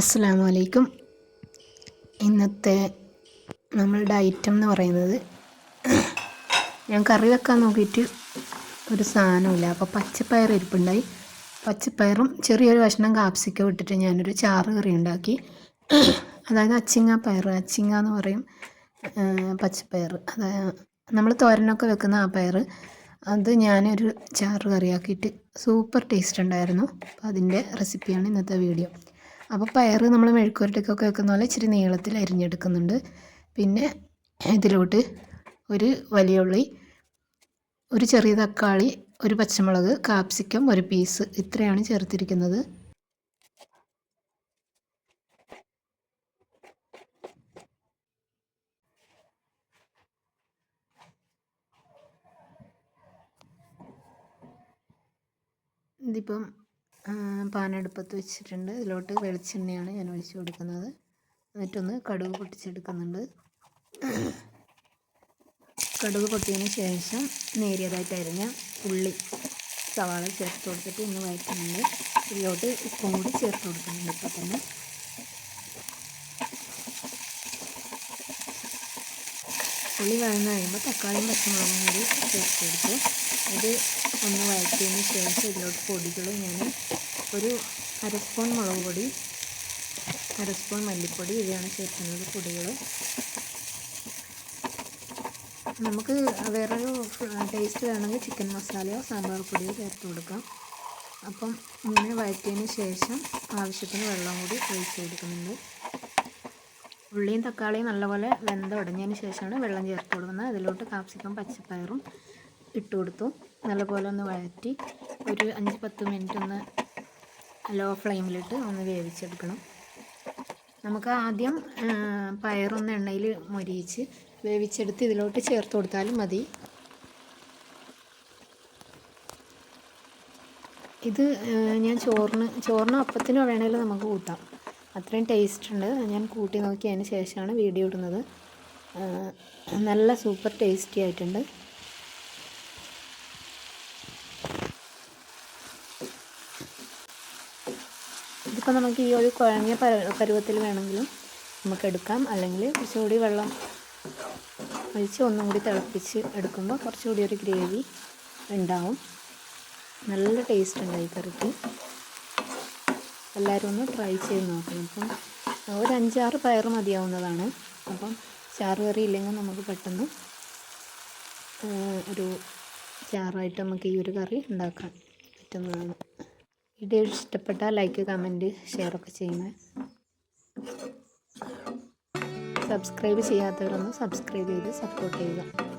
അസ്സലാമു വലൈക്കും ഇന്നത്തെ നമ്മളുടെ ഐറ്റം എന്ന് പറയുന്നത് ഞാൻ കറി വെക്കാൻ നോക്കിയിട്ട് ഒരു സാധനമില്ല അപ്പോൾ പച്ചപ്പയർ ഇരിപ്പുണ്ടായി. പച്ചപ്പയറും ചെറിയൊരു കഷ്ണം കാപ്സിക്ക ഇട്ടിട്ട് ഞാനൊരു ചാറ് കറി ഉണ്ടാക്കി. അതായത് അച്ചിങ്ങ പയർ അച്ചിങ്ങ എന്ന് പറയും പച്ചപ്പയർ. അതായത് നമ്മൾ തോരനൊക്കെ വെക്കുന്ന ആ പയർ അത് ഞാനൊരു ചാറ് കറിയാക്കിയിട്ട് സൂപ്പർ ടേസ്റ്റ് ഉണ്ടായിരുന്നു. അപ്പോൾ അതിന്റെ റെസിപ്പിയാണ് ഇന്നത്തെ വീഡിയോ അപ്പോൾ പയർ നമ്മൾ മെഴുക്കുവരട്ടിക്കൊക്കെ വെക്കുന്ന പോലെ ഇച്ചിരി നീളത്തിൽ അരിഞ്ഞെടുക്കുന്നുണ്ട്. പിന്നെ ഇതിലോട്ട് ഒരു വലിയ ഉള്ളി ഒരു ചെറിയ തക്കാളി ഒരു പച്ചമുളക് കാപ്സിക്കം ഒരു പീസ് ഇത്രയാണ് ചേർത്തിരിക്കുന്നത്. ഇതിപ്പം ആ, പാനടുപ്പത്ത് വെച്ചിട്ടുണ്ട്. ഇതിലോട്ട് വെളിച്ചെണ്ണയാണ് ഞാൻ ഒഴിച്ചു കൊടുക്കുന്നത്. എന്നിട്ടൊന്ന് കടുക് പൊട്ടിച്ചെടുക്കുന്നുണ്ട്. കടുക് പൊട്ടിയതിന് ശേഷം നേരിയതായിട്ട് അരിഞ്ഞ ഉള്ളി സവാള ചേർത്ത് കൊടുത്തിട്ട് ഒന്ന് വഴറ്റുന്നുണ്ട് ഇതിലോട്ട് ഉപ്പും കൂടി ചേർത്ത് കൊടുക്കുന്നുണ്ട് ഇപ്പം തന്നെ. ഉള്ളി വഴന്ന് കഴിയുമ്പോൾ തക്കാളിയും പച്ചമുളകും കൂടി ചേർത്ത് കൊടുത്തു ഇത് ഒന്ന് വഴറ്റിയതിന് ശേഷം ഇതിലോട്ട് പൊടികൾ ഞാൻ ഒരു അര സ്പൂൺ മുളക് പൊടി അര സ്പൂൺ മല്ലിപ്പൊടി ഇവയാണ് ചേർക്കുന്നത് പൊടികൾ. നമുക്ക് വേറൊരു ടേസ്റ്റ് വേണമെങ്കിൽ ചിക്കൻ മസാലയോ സാമ്പാർ പൊടിയോ ചേർത്ത് കൊടുക്കാം. അപ്പം ഇങ്ങനെ വഴറ്റിയതിന് ശേഷം ആവശ്യത്തിന് വെള്ളം കൂടി ഒഴിച്ച് കൊടുക്കുന്നുണ്ട്. ഉള്ളിയും തക്കാളിയും നല്ലപോലെ വെന്തുടഞ്ഞതിന് ശേഷമാണ് വെള്ളം ചേർത്ത് കൊടുക്കുന്നത്. അതിലോട്ട് കാപ്സിക്കം പച്ചപ്പയറും ഇട്ട് കൊടുത്തു. നല്ലപോലെ ഒന്ന് വഴറ്റി ഒരു അഞ്ച് പത്ത് മിനിറ്റ് ഒന്ന് ലോ ഫ്ലെയിമിലിട്ട് ഒന്ന് വേവിച്ചെടുക്കണം. നമുക്ക് ആദ്യം പയറൊന്ന് എണ്ണയിൽ മൊരിയിച്ച് വേവിച്ചെടുത്ത് ഇതിലോട്ട് ചേർത്ത് കൊടുത്താലും മതി. ഇത് ഞാൻ ചോറിന് ചോറിന് അപ്പത്തിനോ വേണമെങ്കിലും നമുക്ക് കൂട്ടാം. അത്രയും ടേസ്റ്റ് ഉണ്ട് ഞാൻ കൂട്ടി നോക്കിയതിന് ശേഷമാണ് വീഡിയോ ഇടുന്നത്. നല്ല സൂപ്പർ ടേസ്റ്റി ആയിട്ടുണ്ട്. ഇതിപ്പോൾ നമുക്ക് ഈ ഒരു കുഴങ്ങിയ പര പരുവത്തിൽ വേണമെങ്കിലും നമുക്ക് എടുക്കാം. അല്ലെങ്കിൽ കുറച്ചുകൂടി വെള്ളം ഒഴിച്ച് ഒന്നും കൂടി തിളപ്പിച്ച് എടുക്കുമ്പോൾ കുറച്ചുകൂടി ഒരു ഗ്രേവി ഉണ്ടാവും. നല്ല ടേസ്റ്റ് ഉണ്ട് ഈ കറിക്ക്. എല്ലാവരും ഒന്ന് ട്രൈ ചെയ്ത് നോക്കണം. അപ്പം ഒരു അഞ്ചാറ് പയർ മതിയാവുന്നതാണ്. അപ്പം ചാറ് കറി ഇല്ലെങ്കിൽ നമുക്ക് പെട്ടെന്ന് ഒരു ചാറായിട്ട് നമുക്ക് ഈ ഒരു കറി ഉണ്ടാക്കാൻ പറ്റുന്നതാണ്. വീഡിയോ ഇഷ്ടപ്പെട്ടാൽ ലൈക്ക് കമന്റ് ഷെയറൊക്കെ ചെയ്യണേ സബ്സ്ക്രൈബ് ചെയ്യാത്തവരൊന്ന് സബ്സ്ക്രൈബ് ചെയ്ത് സപ്പോർട്ട് ചെയ്യുക.